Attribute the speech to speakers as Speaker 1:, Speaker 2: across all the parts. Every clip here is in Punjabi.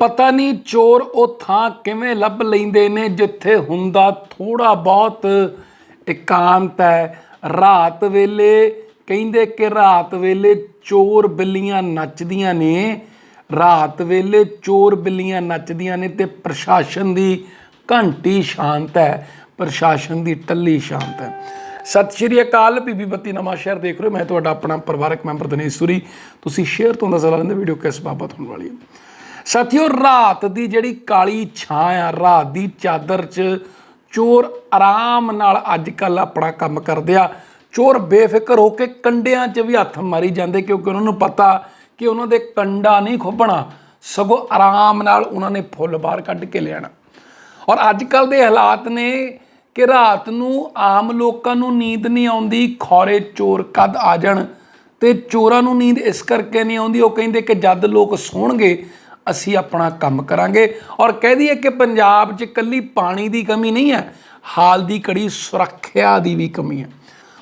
Speaker 1: ਪਤਾ ਨਹੀਂ ਚੋਰ ਉਹ ਥਾਂ ਕਿਵੇਂ ਲੱਭ ਲੈਂਦੇ ਨੇ, ਜਿੱਥੇ ਹੁੰਦਾ ਥੋੜਾ ਬਹੁਤ ਇਕਾਂਤ ਹੈ। ਰਾਤ ਵੇਲੇ, ਕਹਿੰਦੇ ਕਿ ਰਾਤ ਵੇਲੇ ਚੋਰ ਬਿੱਲੀਆਂ ਨੱਚਦੀਆਂ ਨੇ। ਰਾਤ ਵੇਲੇ ਚੋਰ ਬਿੱਲੀਆਂ ਨੱਚਦੀਆਂ ਨੇ ਤੇ ਪ੍ਰਸ਼ਾਸਨ ਦੀ ਘੰਟੀ ਸ਼ਾਂਤ ਹੈ, ਪ੍ਰਸ਼ਾਸਨ ਦੀ ਟੱਲੀ ਸ਼ਾਂਤ ਹੈ। ਸਤਿ ਸ਼੍ਰੀ ਅਕਾਲ, ਬੀਬੀ ਬੱਤੀ ਨਵਾਂ ਸ਼ਹਿਰ ਦੇਖ ਰਹੇ ਹੋ। ਮੈਂ ਤੁਹਾਡਾ ਆਪਣਾ ਪਰਿਵਾਰਕ ਮੈਂਬਰ ਦਿਨੇਸ਼ ਸੂਰੀ। ਤੁਸੀਂ ਸ਼ੇਅਰ ਤੋਂ ਅੰਦਾਜ਼ਾ ਲੈਂਦੇ ਵੀਡੀਓ ਕਿਸ ਬਾਬਤ ਹੋਣ ਵਾਲੀ ਹੈ। ਸਾਥੀਓ, ਰਾਤ ਦੀ ਜਿਹੜੀ ਕਾਲੀ ਛਾਂ ਆ, ਰਾਤ ਦੀ ਚਾਦਰ 'ਚ ਚੋਰ ਆਰਾਮ ਨਾਲ ਅੱਜ ਕੱਲ ਆਪਣਾ ਕੰਮ ਕਰਦੇ ਆ। ਚੋਰ ਬੇਫਿਕਰ ਹੋ ਕੇ ਕੰਡਿਆਂ 'ਚ ਵੀ ਹੱਥ ਮਾਰੀ ਜਾਂਦੇ, ਕਿਉਂਕਿ ਉਹਨਾਂ ਨੂੰ ਪਤਾ ਕਿ ਉਹਨਾਂ ਦੇ ਕੰਡਾ ਨਹੀਂ ਖੁੱਬਣਾ ਸਗੋਂ ਆਰਾਮ ਨਾਲ ਉਹਨਾਂ ਨੇ ਫੁੱਲ ਬਾਹਰ ਕੱਢ ਕੇ ਲਿਆਣਾ ਔਰ ਅੱਜ ਕੱਲ ਦੇ ਹਾਲਾਤ ਨੇ ਕਿ ਰਾਤ ਨੂੰ ਆਮ ਲੋਕਾਂ ਨੂੰ ਨੀਂਦ ਨਹੀਂ ਆਉਂਦੀ, ਖੌਰੇ ਚੋਰ ਕਦ ਆ ਜਾਣ। ਤੇ ਚੋਰਾਂ ਨੂੰ ਨੀਂਦ ਇਸ ਕਰਕੇ ਨਹੀਂ ਆਉਂਦੀ, ਉਹ ਕਹਿੰਦੇ ਕਿ ਜਦ ਲੋਕ ਸੌਣਗੇ ਅਸੀਂ ਆਪਣਾ ਕੰਮ ਕਰਾਂਗੇ। ਔਰ ਕਹਿ ਦਈਏ ਕਿ ਪੰਜਾਬ 'ਚ ਕੱਲੀ ਪਾਣੀ ਦੀ ਕਮੀ ਨਹੀਂ ਹੈ, ਹਾਲ ਦੀ ਕੜੀ ਸੁਰੱਖਿਆ ਦੀ ਵੀ ਕਮੀ ਹੈ।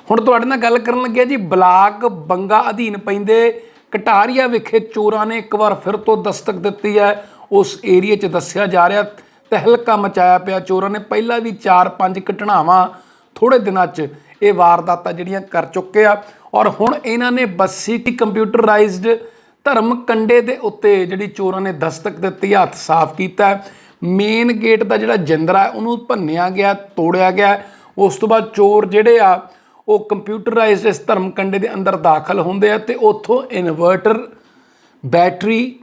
Speaker 1: ਹੁਣ ਤੁਹਾਡੇ ਨਾਲ ਗੱਲ ਕਰਨ ਲੱਗਿਆ ਜੀ, ਬਲਾਕ ਬੰਗਾ ਅਧੀਨ ਪੈਂਦੇ ਕਟਾਰੀਆ ਵਿਖੇ ਚੋਰਾਂ ਨੇ ਇੱਕ ਵਾਰ ਫਿਰ ਤੋਂ ਦਸਤਕ ਦਿੱਤੀ ਹੈ। ਉਸ ਏਰੀਏ 'ਚ ਦੱਸਿਆ ਜਾ ਰਿਹਾ, ਤਹਿਲਕਾ ਮਚਾਇਆ ਪਿਆ ਚੋਰਾਂ ਨੇ ਪਹਿਲਾਂ ਵੀ 4-5 ਘਟਨਾਵਾਂ ਥੋੜੇ ਦਿਨਾਂ 'ਚ ਇਹ ਵਾਰਦਾਤਾਂ ਜਿਹੜੀਆਂ ਕਰ ਚੁੱਕੇ ਆ। ਔਰ ਹੁਣ ਇਹਨਾਂ ਨੇ ਬੱਸੀ ਕੰਪਿਊਟਰਾਈਜ਼ਡ ਧਰਮ ਕੰਡੇ ਦੇ ਉੱਤੇ ਜਿਹੜੀ ਚੋਰਾਂ ਨੇ ਦਸਤਕ ਦਿੱਤੀ, ਹੱਥ ਸਾਫ਼ ਕੀਤਾ ਮੇਨ ਗੇਟ ਦਾ ਜਿਹੜਾ ਜਿੰਦਰਾ ਉਹਨੂੰ ਭੰਨਿਆ ਗਿਆ, ਤੋੜਿਆ ਗਿਆ ਉਸ ਤੋਂ ਬਾਅਦ ਚੋਰ ਜਿਹੜੇ ਆ, ਉਹ ਕੰਪਿਊਟਰਾਈਜ਼ਡ ਇਸ ਧਰਮ ਕੰਡੇ ਦੇ ਅੰਦਰ ਦਾਖਲ ਹੁੰਦੇ ਆ ਤੇ ਉੱਥੋਂ ਇਨਵਰਟਰ ਬੈਟਰੀ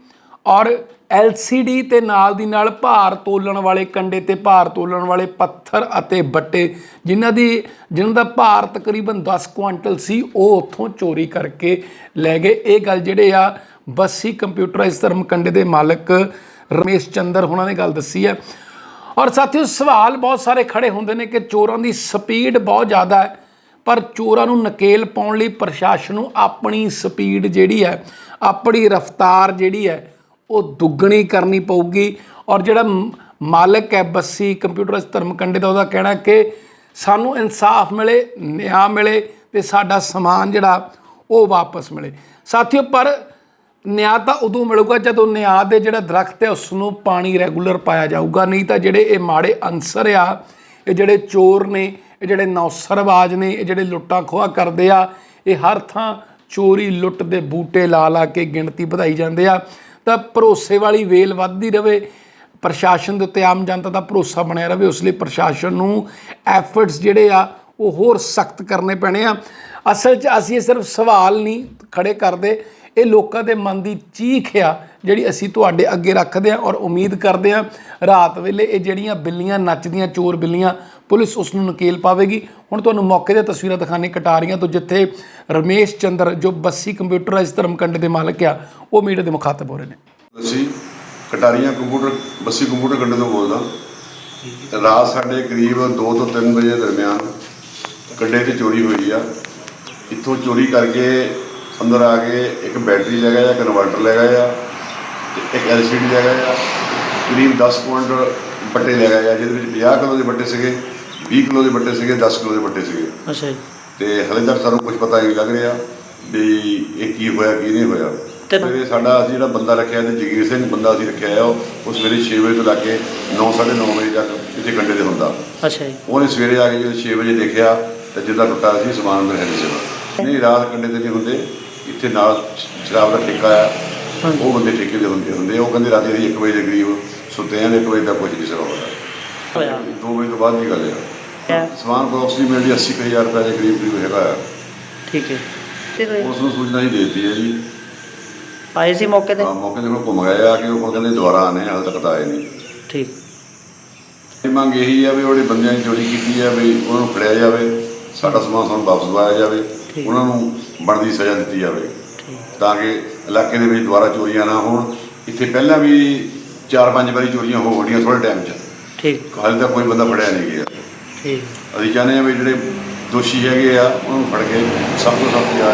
Speaker 1: ਔਰ LCD ਤੇ ਨਾਲ ਦੀ ਨਾਲ ਭਾਰ ਤੋਲਣ ਵਾਲੇ ਕੰਡੇ ਤੇ ਭਾਰ ਤੋਲਣ ਵਾਲੇ ਪੱਥਰ ਅਤੇ ਬੱਟੇ, ਜਿਨ੍ਹਾਂ ਦੀ, ਜਿਨ੍ਹਾਂ ਦਾ ਭਾਰ ਤਕਰੀਬਨ 10 ਕੁਆਂਟਲ ਸੀ, ਉਹ ਉੱਥੋਂ ਚੋਰੀ ਕਰਕੇ ਲੈ ਗਏ। ਇਹ ਗੱਲ ਜਿਹੜੇ ਆ ਬੱਸੀ ਕੰਪਿਊਟਰਾਈਜ਼ ਧਰਮ ਕੰਡੇ ਦੇ ਮਾਲਕ ਰਮੇਸ਼ ਚੰਦਰ ਉਹਨਾਂ ਨੇ ਗੱਲ ਦੱਸੀ ਹੈ। ਔਰ ਸਾਥੀਓ, ਸਵਾਲ ਬਹੁਤ ਸਾਰੇ ਖੜੇ ਹੁੰਦੇ ਨੇ ਕਿ ਚੋਰਾਂ ਦੀ ਸਪੀਡ ਬਹੁਤ ਜ਼ਿਆਦਾ ਹੈ, ਪਰ ਚੋਰਾਂ ਨੂੰ ਨਕੇਲ ਪਾਉਣ ਲਈ ਪ੍ਰਸ਼ਾਸਨ ਨੂੰ ਆਪਣੀ ਸਪੀਡ ਜਿਹੜੀ ਹੈ, ਆਪਣੀ ਰਫ਼ਤਾਰ ਜਿਹੜੀ ਹੈ, ਉਹ ਦੁੱਗਣੀ ਕਰਨੀ ਪਊਗੀ। ਔਰ ਜਿਹੜਾ ਮਾਲਕ ਹੈ, ਬੱਸੀ ਕੰਪਿਊਟਰ ਧਰਮ ਕੰਡੇ ਦਾ ਉਹਦਾ ਕਹਿਣਾ ਕਿ ਸਾਨੂੰ ਇਨਸਾਫ ਮਿਲੇ, ਨਿਆਂ ਮਿਲੇ ਤੇ ਸਾਡਾ ਸਮਾਨ ਜਿਹੜਾ, ਉਹ ਵਾਪਸ ਮਿਲੇ। ਸਾਥੀਓ, ਪਰ ਨਿਆਂ ਤਾਂ ਉਦੋਂ ਮਿਲੂਗਾ ਜਦੋਂ ਨਿਆਂ ਦੇ ਜਿਹੜਾ ਦਰਖਤ ਹੈ ਉਸ ਨੂੰ ਪਾਣੀ ਰੈਗੂਲਰ ਪਾਇਆ ਜਾਊਗਾ। ਨਹੀਂ ਤਾਂ ਜਿਹੜੇ ਇਹ ਮਾੜੇ ਅਨਸਰ ਆ, ਇਹ ਜਿਹੜੇ ਚੋਰ ਨੇ, ਇਹ ਜਿਹੜੇ ਨੌਸਰਬਾਜ਼ ਨੇ, ਇਹ ਜਿਹੜੇ ਲੁੱਟਾਂ ਖੋਹਾਂ ਕਰਦੇ ਆ, ਇਹ ਹਰ ਥਾਂ ਚੋਰੀ ਲੁੱਟ ਦੇ ਬੂਟੇ ਲਾ ਲਾ ਕੇ ਗਿਣਤੀ ਵਧਾਈ ਜਾਂਦੇ ਆ। ਤਾਂ ਭਰੋਸੇ ਵਾਲੀ ਵੇਲ ਵੱਧਦੀ ਰਵੇ, ਪ੍ਰਸ਼ਾਸਨ ਦੇ ਉੱਤੇ ਆਮ ਜਨਤਾ ਦਾ ਭਰੋਸਾ ਬਣਿਆ ਰਵੇ, ਉਸ ਲਈ ਪ੍ਰਸ਼ਾਸਨ ਨੂੰ ਐਫਰਟਸ ਜਿਹੜੇ ਆ, ਉਹ ਹੋਰ ਸਖਤ ਕਰਨੇ ਪੈਣੇ ਆ। ਅਸਲ 'ਚ ਅਸੀਂ ਇਹ ਸਿਰਫ ਸਵਾਲ ਨਹੀਂ ਖੜੇ ਕਰਦੇ ਇਹ ਲੋਕਾਂ ਦੇ ਮਨ ਦੀ ਚੀਖ ਆ, ਜਿਹੜੀ ਅਸੀਂ ਤੁਹਾਡੇ ਅੱਗੇ ਰੱਖਦੇ ਹਾਂ ਔਰ ਉਮੀਦ ਕਰਦੇ ਹਾਂ ਰਾਤ ਵੇਲੇ ਇਹ ਜਿਹੜੀਆਂ ਬਿੱਲੀਆਂ ਨੱਚਦੀਆਂ, ਚੋਰ ਬਿੱਲੀਆਂ, ਪੁਲਿਸ ਉਸ ਨੂੰ ਨਕੇਲ ਪਾਵੇਗੀ। ਹੁਣ ਤੁਹਾਨੂੰ ਮੌਕੇ ਦੀਆਂ ਤਸਵੀਰਾਂ ਦਿਖਾਣੇ ਕਟਾਰੀਆਂ ਤੋਂ, ਜਿੱਥੇ ਰਮੇਸ਼ ਚੰਦਰ, ਜੋ ਬੱਸੀ ਕੰਪਿਊਟਰਾਈਜ਼ ਧਰਮਕੰਡ ਦੇ ਮਾਲਕ ਆ, ਉਹ ਮੀਡੀਆ ਦੇ ਮੁਖਾਤਬ ਹੋ ਰਹੇ ਨੇ।
Speaker 2: ਅਸੀਂ ਕਟਾਰੀਆਂ ਕੰਪਿਊਟਰ, ਬੱਸੀ ਕੰਪਿਊਟਰ ਕੰਡੇ ਤੋਂ ਬੋਲਦਾ। ਰਾਤ ਸਾਡੇ ਕਰੀਬ 2 ਤੋਂ 3 ਵਜੇ ਦਰਮਿਆਨ ਕੰਡੇ ਤੇ ਚੋਰੀ ਹੋਈ ਆ। ਇੱਥੋਂ ਚੋਰੀ ਕਰਕੇ ਅੰਦਰ ਆ ਕੇ ਇੱਕ ਬੈਟਰੀ ਲੈ ਗਏ ਆ ਕਨਵਰਟਰ ਲੈ ਗਏ ਆ ਤੇ ਇੱਕ ਐਲਸੀਡੀ ਲੈ ਗਏ ਆ ਕਰੀਬ 10 ਕੁਇੰਟਲ ਬੱਟੇ ਲੈ ਗਏ ਆ ਜਿਹਦੇ ਵਿੱਚ 50 ਕਿਲੋ ਦੇ ਬੱਟੇ ਸੀਗੇ 20 ਕਿਲੋ ਦੇ ਬੱਟੇ ਸੀਗੇ 10 ਕਿਲੋ ਦੇ ਬੱਟੇ ਸੀਗੇ।
Speaker 3: ਅੱਛਾ ਜੀ।
Speaker 2: ਤੇ ਹਲੇ ਤੱਕ ਸਾਨੂੰ ਕੁਝ ਪਤਾ ਨਹੀਂ ਲੱਗ ਰਿਹਾ ਵੀ ਇਹ ਕੀ ਹੋਇਆ ਕੀ ਨਹੀਂ ਹੋਇਆ।
Speaker 3: ਤੇ-
Speaker 2: ਸਾਡਾ ਅਸੀਂ ਜਿਹੜਾ ਬੰਦਾ ਰੱਖਿਆ ਤੇ ਜਗੀਰ ਸਿੰਘ ਬੰਦਾ ਅਸੀਂ ਰੱਖਿਆ ਆ ਉਹ ਸਵੇਰੇ 6 ਵਜੇ ਤੋਂ ਲੈ ਕੇ 9:30 ਵਜੇ ਤੱਕ ਇੱਥੇ ਕੰਡੇ ਤੇ ਹੁੰਦਾ।
Speaker 3: ਅੱਛਾ ਜੀ।
Speaker 2: ਉਹਨੇ ਸਵੇਰੇ ਆ ਕੇ ਜਦੋਂ 6 ਵਜੇ ਦੇਖਿਆ ਤੇ ਜਿੱਦਾਂ ਟੁੱਟਾ ਸੀ ਸਮਾਨ ਅੰਦਰ ਹੈ ਨਹੀਂ ਰਾਤ ਕੰਡੇ ਤੇ ਨਹੀਂ ਹੁੰਦੇ। ਇੱਥੇ ਨਾਲ ਸ਼ਰਾਬ ਦਾ ਠੇਕਾ ਆ। ਉਹ ਬੰਦੇ ਠੇਕੇ ਦੇ ਹੁੰਦੇ ਹੁੰਦੇ ਆ। ਉਹ ਕਹਿੰਦੇ ਰਾਤੀ ਅਸੀਂ 1 ਵਜੇ ਦੇ ਕਰੀਬ ਸੁੱਤੇ ਆਂ 1 ਵਜੇ ਤੱਕ ਕੁਝ ਨਹੀਂ ਸੀਗਾ ਹੋਇਆ
Speaker 3: ਹੋਇਆ।
Speaker 2: 2 ਵਜੇ ਤੋਂ ਬਾਅਦ ਦੀ ਗੱਲ ਆ।
Speaker 3: ਕਿਆ
Speaker 2: ਸਮਾਨ ਮਿਲ ਦੀ 80000 ਰੁਪਏ ਦੇ ਕਰੀਬ ਕਰੀਬ ਹੈਗਾ ਆ।
Speaker 3: ਠੀਕ ਹੈ। ਤੇ
Speaker 2: ਉਸ ਨੂੰ ਸੂਚਨਾ ਹੀ ਦੇ ਦਿੱਤੀ ਹੈ ਜੀ।
Speaker 3: ਆਏ ਸੀ ਮੌਕੇ ਤੇ?
Speaker 2: ਹਾਂ, ਮੌਕੇ ਤੇ ਹੁਣ ਘੁੰਮ ਗਏ ਆ ਕਿ ਉਹ ਕਹਿੰਦੇ ਦੁਬਾਰਾ ਆਨੇ ਹਾਲ ਤੱਕ ਤਾਂ ਆਏ ਨਹੀਂ।
Speaker 3: ਠੀਕ।
Speaker 2: ਇਹ ਮੰਗ ਇਹੀ ਆ ਵੀ ਉਹਦੇ ਬੰਦਿਆਂ ਨੇ ਚੋਰੀ ਕੀਤੀ ਆ ਵੀ ਉਹਨਾਂ ਨੂੰ ਫੜਿਆ ਜਾਵੇ। ਸਾਡਾ ਸਮਾਨ ਸਾਨੂੰ ਵਾਪਸ ਦਵਾਇਆ ਜਾਵੇ
Speaker 3: ਠੀਕ।
Speaker 2: ਉਹਨਾਂ ਨੂੰ ਬਣਦੀ ਸਜ਼ਾ ਦਿੱਤੀ ਜਾਵੇ।
Speaker 3: ਠੀਕ
Speaker 2: ਤਾਂ ਕਿ ਇਲਾਕੇ ਦੇ ਵਿੱਚ ਦੁਬਾਰਾ ਚੋਰੀਆਂ ਨਾ ਹੋਣ। ਇੱਥੇ ਪਹਿਲਾਂ ਵੀ 4-5 ਵਾਰੀ ਚੋਰੀਆਂ ਹੋ ਗਈਆਂ ਥੋੜੇ ਟਾਈਮ 'ਚ।
Speaker 3: ਠੀਕ।
Speaker 2: ਹਾਲੇ ਤੱਕ ਕੋਈ ਬੰਦਾ ਫੜਿਆ ਨਹੀਂ ਗਿਆ।
Speaker 3: ਠੀਕ।
Speaker 2: ਅਸੀਂ ਚਾਹੁੰਦੇ ਆ ਵੀ ਜਿਹੜੇ ਦੋਸ਼ੀ ਹੈਗੇ ਆ ਉਹਨਾਂ ਨੂੰ ਫੜ ਕੇ ਸਭ ਤੋਂ ਸਖਤ ਸਜ਼ਾ